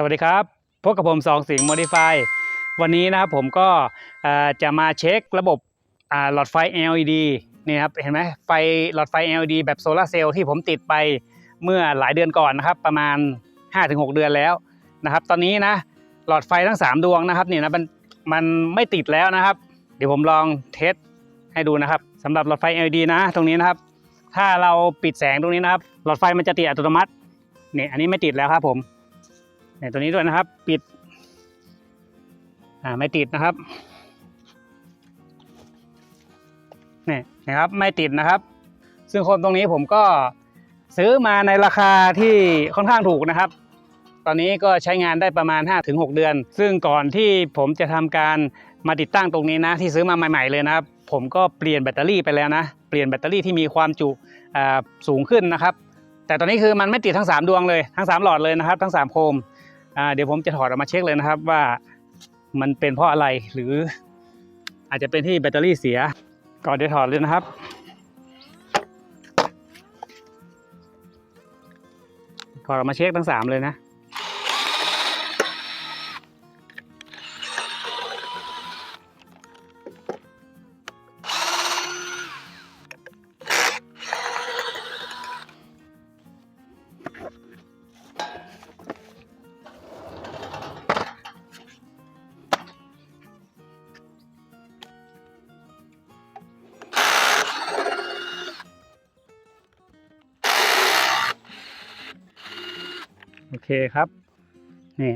สวัสดีครับ พบกับผมสองสิงห์โมดิฟายวันนี้นะครับผมก็จะมาเช็คระบบหลอดไฟ LED นี่ครับเห็นไหมไฟหลอดไฟ LED แบบโซลาเซลล์ที่ผมติดไปเมื่อหลายเดือนก่อนนะครับ ประมาณ 5-6 เดือนแล้วนะครับ ตอนนี้นะหลอดไฟทั้ง 3 ดวงนะครับนี่นะมันมันไม่ติดแล้วนะครับ เดี๋ยวผมลองเทสให้ดูนะครับสำหรับหลอดไฟ LED นะ ตรงนี้นะครับ ถ้าเราปิดแสงตรงนี้นะครับ หลอดไฟมันจะติดอัตโนมัติเนี่ยอันนี้ไม่ติดแล้วครับผม เนี่ยตัวนี้ด้วยนะครับ ปิด อ่าไม่ติดนะครับนี่นะครับไม่ติดนะครับ ซึ่งโคมตรงนี้ผมก็ซื้อมาในราคาที่ค่อนข้างถูกนะครับ ตอนนี้ก็ใช้งานได้ประมาณ 5-6 เดือน ซึ่งก่อนที่ผมจะทำการมาติดตั้งตรงนี้นะ ที่ซื้อมาใหม่ ๆ เลยนะครับ ผมก็เปลี่ยนแบตเตอรี่ไปแล้วนะ เปลี่ยนแบตเตอรี่ที่มีความจุอ่าสูงขึ้นนะครับ แต่ตอนนี้คือมันไม่ติดทั้ง 3 ดวงเลยทั้ง 3 หลอดเลยนะครับ ทั้ง 3 โคม เดี๋ยวผมจะถอดออกมาเช็คเลยนะครับว่ามันเป็นเพราะอะไรหรืออาจจะเป็นที่แบตเตอรี่เสีย ก่อนจะถอดเลยนะครับ ถอดออกมาเช็คทั้งสามเลยนะ โอเคครับ นี่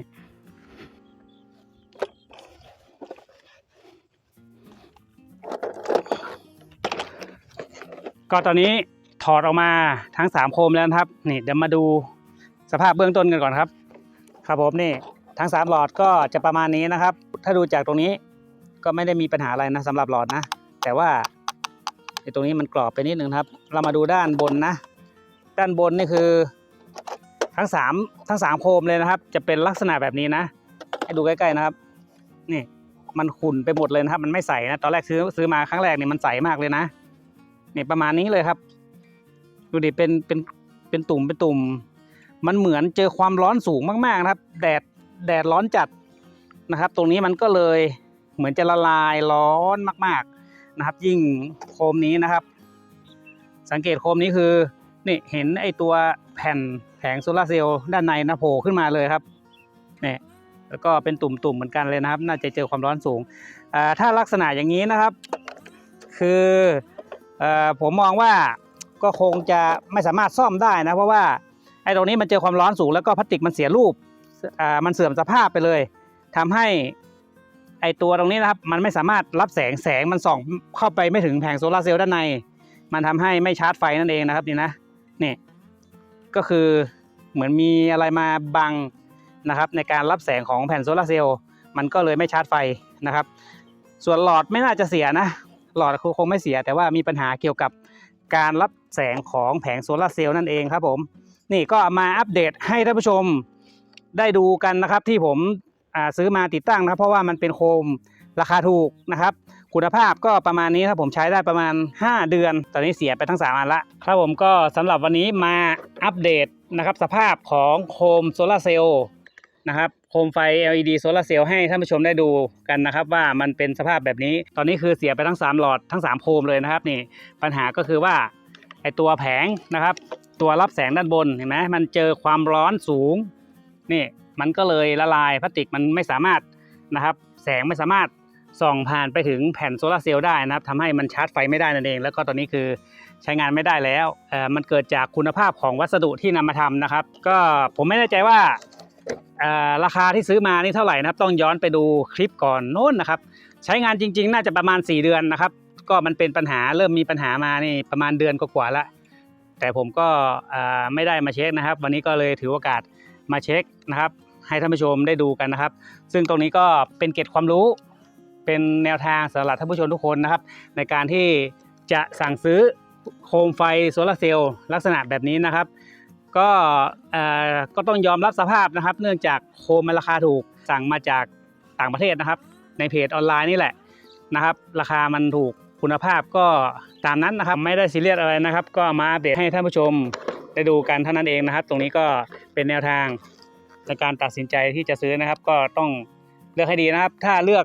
ก็ตอนนี้ถอดออกมาทั้ง3โคมแล้วครับ นี่เดี๋ยวมาดูสภาพเบื้องต้นกันก่อนครับ ครับผมนี่ทั้ง3หลอดก็จะประมาณนี้นะครับ ถ้าดูจากตรงนี้ก็ไม่ได้มีปัญหาอะไรนะสำหรับหลอดนะ แต่ว่าไอ้ตรงนี้มันกรอบไปนิดนึงครับ เรามาดูด้านบนนะ ด้านบนนี่คือ ทั้งสามทั้งสามโคมเลยนะครับ จะเป็นลักษณะแบบนี้นะให้ดูใกล้ๆนะครับ นี่มันขุ่นไปหมดเลยนะครับ มันไม่ใสนะตอนแรกซื้อซื้อมาครั้งแรกเนี่ยมันใสมากเลยนะนี่ประมาณนี้เลยครับ ดูดิเป็นเป็นเป็นตุ่มเป็นตุ่ม มันเหมือนเจอความร้อนสูงมากๆนะครับ แดดแดดร้อนจัดนะครับ ตรงนี้มันก็เลยเหมือนจะละลายร้อนมาก ๆนะครับ ยิ่งโคมนี้นะครับ สังเกตโคมนี้คือนี่เห็นไอตัวแผ่น แผงโซลาร์เซลล์ด้านในนะโผล่ขึ้นมาเลยครับนี่แล้วก็เป็นตุ่มๆเหมือนกันเลยนะครับ น่าจะเจอความร้อนสูงอ่าถ้าลักษณะอย่างนี้นะครับ คือเอ่อผมมองว่าก็คงจะไม่สามารถซ่อมได้นะ เพราะว่าไอ้ตรงนี้มันเจอความร้อนสูง แล้วก็พลาสติกมันเสียรูปอ่ามันเสื่อมสภาพไปเลยทำให้ไอตัวตรงนี้นะครับ มันไม่สามารถรับแสงแสงมันส่องเข้าไปไม่ถึงแผงโซลาร์เซลล์ด้านใน มันทำให้ไม่ชาร์จไฟนั่นเองนะครับนี่นะนี่ ก็คือเหมือนมีอะไรมาบังนะครับในการรับแสงของแผ่นโซลาร์เซลล์มันก็เลยไม่ชาร์จไฟนะครับ ส่วนหลอดไม่น่าจะเสียนะ หลอดคงไม่เสีย แต่ว่ามีปัญหาเกี่ยวกับการรับแสงของแผงโซลาร์เซลล์นั่นเองครับผมนี่ก็มาอัปเดตให้ท่านผู้ชมได้ดูกันนะครับที่ผมซื้อมาติดตั้งนะเพราะว่ามันเป็นโคมราคาถูกนะครับ คุณภาพก็ประมาณนี้ครับผมใช้ได้ประมาณ 5 เดือน ตอนนี้เสียไปทั้ง 3 อันละ ครับผมก็สำหรับวันนี้มาอัปเดตนะครับสภาพของโคมโซลาร์เซลล์นะครับโคมไฟ LED โซลาร์เซลล์ให้ท่านผู้ชมได้ดูกันนะครับ ว่ามันเป็นสภาพแบบนี้ ตอนนี้คือเสียไปทั้ง 3 หลอดทั้ง 3 โคมเลยนะครับนี่ปัญหาก็คือว่าไอตัวแผงนะครับ ตัวรับแสงด้านบนเห็นไหมมันเจอความร้อนสูงนี่มันก็เลยละลายพลาสติกมันไม่สามารถนะครับ แสงไม่สามารถ ส่องผ่านไปถึงแผ่นโซลาเซลล์ได้นะครับทำให้มันชาร์จไฟไม่ได้นั่นเอง แล้วก็ตอนนี้คือใช้งานไม่ได้แล้วมันเกิดจากคุณภาพของวัสดุที่นำมาทำนะครับ ก็ผมไม่แน่ใจว่าราคาที่ซื้อมานี่เท่าไหร่นะครับ ต้องย้อนไปดูคลิปก่อนโน้นนะครับ ใช้งานจริง ๆ น่าจะประมาณ 4 เดือนนะครับ ก็มันเป็นปัญหาเริ่มมีปัญหามานี่ประมาณเดือนกว่าๆละแต่ผมก็ไม่ได้มาเช็คนะครับ วันนี้ก็เลยถือโอกาสมาเช็คนะครับ ให้ท่านผู้ชมได้ดูกันนะครับ ซึ่งตรงนี้ก็เป็นเกร็ดความรู้ เป็นแนวทางสำหรับท่านผู้ชมทุกคนนะครับ ในการที่จะสั่งซื้อโคมไฟโซลาร์เซลล์ลักษณะแบบนี้นะครับ ก็เออก็ต้องยอมรับสภาพนะครับ เนื่องจากโคมมันราคาถูกสั่งมาจากต่างประเทศนะครับ ในเพจออนไลน์นี่แหละนะครับ ราคามันถูกคุณภาพก็ตามนั้นนะครับไม่ได้ซีเรียสอะไรนะครับ ก็มาอัปเดตให้ท่านผู้ชมได้ดูกันเท่านั้นเองนะครับ ตรงนี้ก็เป็นแนวทางในการตัดสินใจที่จะซื้อนะครับ ก็ต้องเลือกให้ดีนะครับ ถ้าเลือก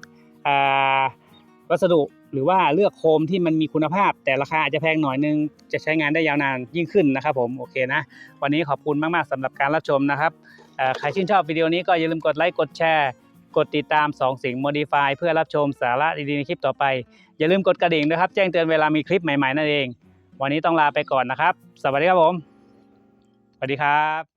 วัสดุหรือว่าเลือกโคมที่มันมีคุณภาพ แต่ราคาอาจจะแพงหน่อยนึง จะใช้งานได้ยาวนานยิ่งขึ้นนะครับผมโอเคนะ วันนี้ขอบคุณมากๆสำหรับการรับชมนะครับใครชื่นชอบวิดีโอนี้ก็อย่าลืมกดไลค์กดแชร์กดติดตาม2สิ่ง Modify เพื่อรับชมสาระดีๆในคลิปต่อไป อย่าลืมกดกระดิ่งนะครับ แจ้งเตือนเวลามีคลิปใหม่ๆนั่นเอง วันนี้ต้องลาไปก่อนนะครับ สวัสดีครับผม สวัสดีครับ